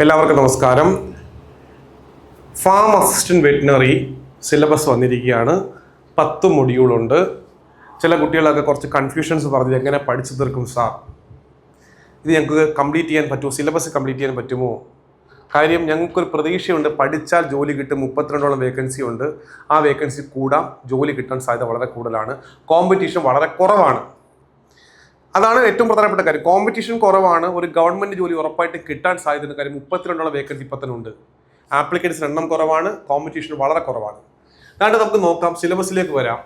എല്ലാവർക്കും നമസ്കാരം. Farm assistant veterinary syllabus വന്നിരിക്കുകയാണ്. പത്ത് മൊഡ്യൂളുണ്ട് ചില കുട്ടികളൊക്കെ കുറച്ച് കൺഫ്യൂഷൻസ് പറഞ്ഞ് എങ്ങനെ പഠിച്ചു തീർക്കും സാർ ഇത് ഞങ്ങൾക്ക് കംപ്ലീറ്റ് ചെയ്യാൻ പറ്റുമോ? സിലബസ് കംപ്ലീറ്റ് ചെയ്യാൻ പറ്റുമോ? കാര്യം ഞങ്ങൾക്കൊരു പ്രതീക്ഷയുണ്ട്. പഠിച്ചാൽ ജോലി കിട്ടും. മുപ്പത്തിരണ്ടോളം വേക്കൻസി ഉണ്ട്. ആ വേക്കൻസി കൂടാം. ജോലി കിട്ടാൻ സാധ്യത വളരെ കൂടുതലാണ്. കോമ്പറ്റീഷൻ വളരെ കുറവാണ്. അതാണ് ഏറ്റവും പ്രധാനപ്പെട്ട കാര്യം. കോമ്പറ്റീഷൻ കുറവാണ്. ഒരു ഗവൺമെന്റ് ജോലി ഉറപ്പായിട്ട് കിട്ടാൻ സാധ്യതയുണ്ട് കാര്യം. മുപ്പത്തിരണ്ടോളം വേക്കൻസി ഇപ്പത്തനുണ്ട്. ആപ്ലിക്കൻസിന് എണ്ണം കുറവാണ്. കോമ്പറ്റീഷൻ വളരെ കുറവാണ്. അതാണ്ട് നമുക്ക് നോക്കാം. സിലബസിലേക്ക് വരാം.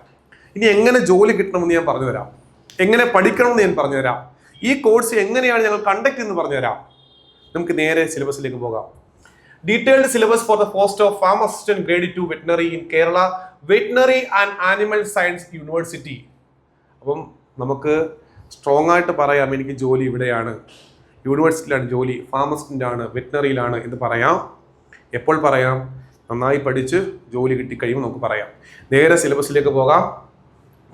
ഇനി എങ്ങനെ ജോലി കിട്ടണമെന്ന് ഞാൻ പറഞ്ഞു തരാം എങ്ങനെ പഠിക്കണമെന്ന് ഞാൻ പറഞ്ഞു തരാം ഈ കോഴ്സ് എങ്ങനെയാണ് ഞങ്ങൾ കണ്ടക്ട് എന്ന് പറഞ്ഞു തരാം നമുക്ക് നേരെ സിലബസിലേക്ക് പോകാം. Detailed syllabus for the post of farm assistant grade two veterinary in Kerala veterinary and animal science university അപ്പം നമുക്ക് സ്ട്രോങ് ആയിട്ട് പറയാം എനിക്ക് ജോലി ഇവിടെയാണ്. യൂണിവേഴ്സിറ്റിയിലാണ് ജോലി ഫാമസിസ്റ്റിന്റെ ആണ് വെറ്റിനറിയിലാണ് എന്ന് പറയാം. എപ്പോൾ പറയാം? നന്നായി പഠിച്ച് ജോലി കിട്ടിക്കഴിയുമ്പോൾ നമുക്ക് പറയാം. നേരെ സിലബസിലേക്ക് പോകാം.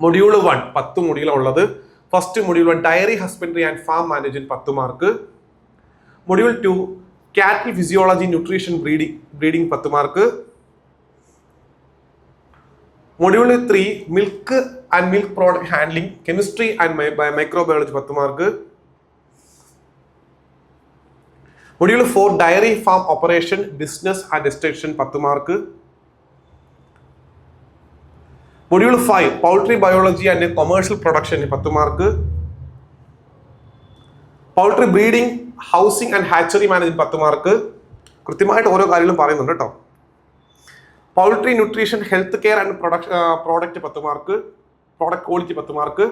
മൊഡ്യൂൾ വൺ പത്ത് മൊഡ്യൂളാണ് ഉള്ളത്. First module one dairy husbandry and farm management പത്ത് mark module two cattle physiology nutrition breeding breeding പത്ത് mark module three milk and milk product handling chemistry and microbiology പത്ത് mark module four dairy farm operation business and extension പത്ത് mark module five poultry biology and commercial production പത്ത് mark poultry breeding housing and hatchery management പത്ത് mark കൃത്യമായിട്ട് ഓരോ കാര്യങ്ങളും പറയുന്നുണ്ട് കേട്ടോ. Poultry nutrition health care and production product പത്ത് mark product quality പത്ത് mark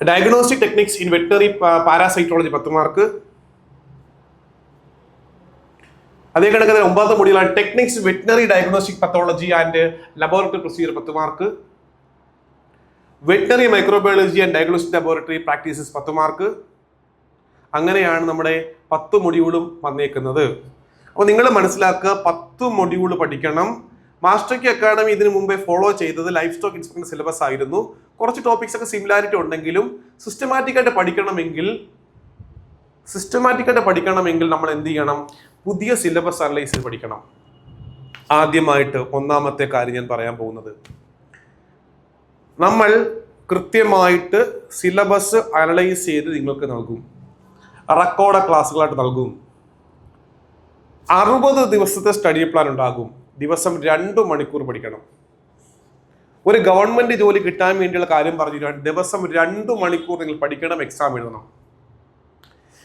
diagnostic techniques in veterinary parasitology പത്ത് മാർക്ക് അതേ കണക്ക് തന്നെ ഒമ്പതാമത്തെ മൊഡ്യൂളാണ് techniques veterinary diagnostic pathology and laboratory procedure പത്ത് mark veterinary microbiology and diagnostic laboratory practices പത്ത് mark അങ്ങനെയാണ് നമ്മുടെ പത്ത് മൊഡ്യൂളും വന്നേക്കുന്നത്. അപ്പോൾ നിങ്ങൾ മനസ്സിലാക്കുക പത്ത് മൊഡ്യൂൾ പഠിക്കണം. മാസ്റ്റർ കി അക്കാഡമി ഇതിനു മുമ്പേ ഫോളോ ചെയ്തത് ലൈഫ് സ്റ്റോക്ക് ഇൻസ്പെക്ടർ സിലബസ് ആയിരുന്നു. കുറച്ച് ടോപ്പിക്സ് ഒക്കെ സിമിലാരിറ്റി ഉണ്ടെങ്കിലും സിസ്റ്റമാറ്റിക്കായിട്ട് പഠിക്കണമെങ്കിൽ സിസ്റ്റമാറ്റിക്കായിട്ട് പഠിക്കണമെങ്കിൽ നമ്മൾ എന്ത് ചെയ്യണം? പുതിയ സിലബസ് അനലൈസ് ചെയ്ത് പഠിക്കണം. ആദ്യമായിട്ട് ഒന്നാമത്തെ കാര്യം ഞാൻ പറയാൻ പോകുന്നത്. നമ്മൾ കൃത്യമായിട്ട് സിലബസ് അനലൈസ് ചെയ്ത് നിങ്ങൾക്ക് നൽകും. റെക്കോർഡ് ക്ലാസ്സുകളായിട്ട് നൽകും. അറുപത് ദിവസത്തെ സ്റ്റഡി പ്ലാൻ ഉണ്ടാകും. ദിവസം രണ്ട് മണിക്കൂർ പഠിക്കണം. ഒരു ഗവൺമെന്റ് ജോലി കിട്ടാൻ വേണ്ടിയുള്ള കാര്യം പറഞ്ഞു ദിവസം രണ്ട് മണിക്കൂർ നിങ്ങൾ പഠിക്കണം എക്സാം എഴുതണം.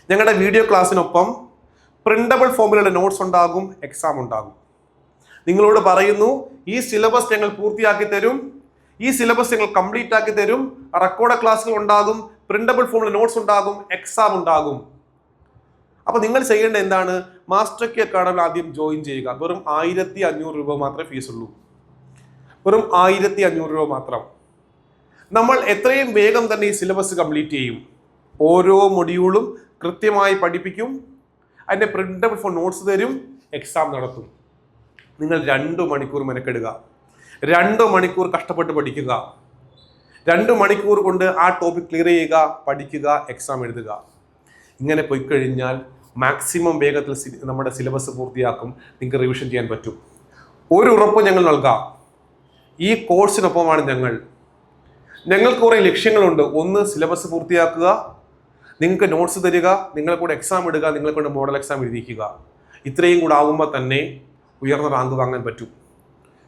ഞങ്ങളുടെ വീഡിയോ ക്ലാസ്സിനൊപ്പം പ്രിന്റബിൾ ഫോമിലുള്ള നോട്ട്സ് ഉണ്ടാകും എക്സാം ഉണ്ടാകും. നിങ്ങളോട് പറയുന്നു ഈ സിലബസ് ഞങ്ങൾ പൂർത്തിയാക്കി തരും. ഈ സിലബസ് ഞങ്ങൾ കംപ്ലീറ്റ് ആക്കി തരും. റെക്കോർഡ് ക്ലാസ്സുകൾ ഉണ്ടാകും പ്രിന്റബിൾ ഫോമിൽ നോട്ട്സ് ഉണ്ടാകും എക്സാം ഉണ്ടാകും. അപ്പൊ നിങ്ങൾ ചെയ്യേണ്ട എന്താണ്? മാസ്റ്റർ കെ അക്കാഡമി ആദ്യം ജോയിൻ ചെയ്യുക. വെറും ആയിരത്തി അഞ്ഞൂറ് രൂപ മാത്രമേ ഫീസ് ഉള്ളൂ. വെറും ആയിരത്തി അഞ്ഞൂറ് രൂപ മാത്രം. നമ്മൾ എത്രയും വേഗം തന്നെ ഈ സിലബസ് കംപ്ലീറ്റ് ചെയ്യും. ഓരോ മൊഡ്യൂളും കൃത്യമായി പഠിപ്പിക്കും. അതിന്റെ പ്രിന്റബിൾ ഫോർ നോട്ട്സ് തരും. എക്സാം നടത്തും. നിങ്ങൾ രണ്ട് മണിക്കൂർ മെനക്കെടുക. രണ്ട് മണിക്കൂർ കഷ്ടപ്പെട്ട് പഠിക്കുക. രണ്ട് മണിക്കൂർ കൊണ്ട് ആ ടോപ്പിക് ക്ലിയർ ചെയ്യുക പഠിക്കുക എക്സാം എഴുതുക. ഇങ്ങനെ പോയി കഴിഞ്ഞാൽ മാക്സിമം വേഗത്തിൽ നമ്മുടെ സിലബസ് പൂർത്തിയാക്കും. നിങ്ങൾക്ക് റിവിഷൻ ചെയ്യാൻ പറ്റും. ഒരു ഉറപ്പ് ഞങ്ങൾ നൽകാം. ഈ കോഴ്സിനൊപ്പമാണ് ഞങ്ങൾ. ഞങ്ങൾക്ക് കുറേ ലക്ഷ്യങ്ങളുണ്ട്. ഒന്ന് സിലബസ് പൂർത്തിയാക്കുക. നിങ്ങൾക്ക് നോട്ട്സ് തരിക. നിങ്ങളെ കൂടെ എക്സാം ഇടുക. നിങ്ങളെ കൊണ്ട് മോഡൽ എക്സാം എഴുതിക്കുക. ഇത്രയും കൂടെ ആകുമ്പോൾ തന്നെ ഉയർന്ന റാങ്ക് വാങ്ങാൻ പറ്റും.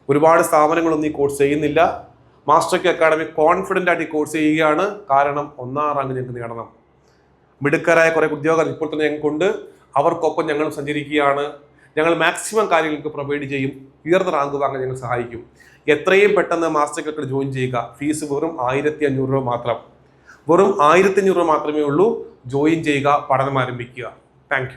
ഒരുപാട് സ്ഥാപനങ്ങളൊന്നും ഈ കോഴ്സ് ചെയ്യുന്നില്ല. മാസ്റ്റർക്ക് അക്കാഡമി കോൺഫിഡന്റ് ആയിട്ട് ഈ കോഴ്സ് ചെയ്യുകയാണ്. കാരണം ഒന്നാം റാങ്ക് ഞങ്ങൾക്ക് നേടണം. മിടുക്കരായ കുറേ ഉദ്യോഗസ്ഥർ ഇപ്പോൾ തന്നെ ഞങ്ങൾക്കുണ്ട്. അവർക്കൊപ്പം ഞങ്ങൾ സഞ്ചരിക്കുകയാണ്. ഞങ്ങൾ മാക്സിമം കാര്യങ്ങൾക്ക് പ്രൊവൈഡ് ചെയ്യും. ഉയർന്ന റാങ്ക് വാങ്ങാൻ ഞങ്ങൾ സഹായിക്കും. എത്രയും പെട്ടെന്ന് മാസ്റ്റർ ക്ലാസ് ജോയിൻ ചെയ്യുക. ഫീസ് വെറും ആയിരത്തി അഞ്ഞൂറ് രൂപ മാത്രം. വെറും ആയിരത്തി അഞ്ഞൂറ് രൂപ മാത്രമേ ഉള്ളൂ. ജോയിൻ ചെയ്യുക പഠനം ആരംഭിക്കുക. താങ്ക്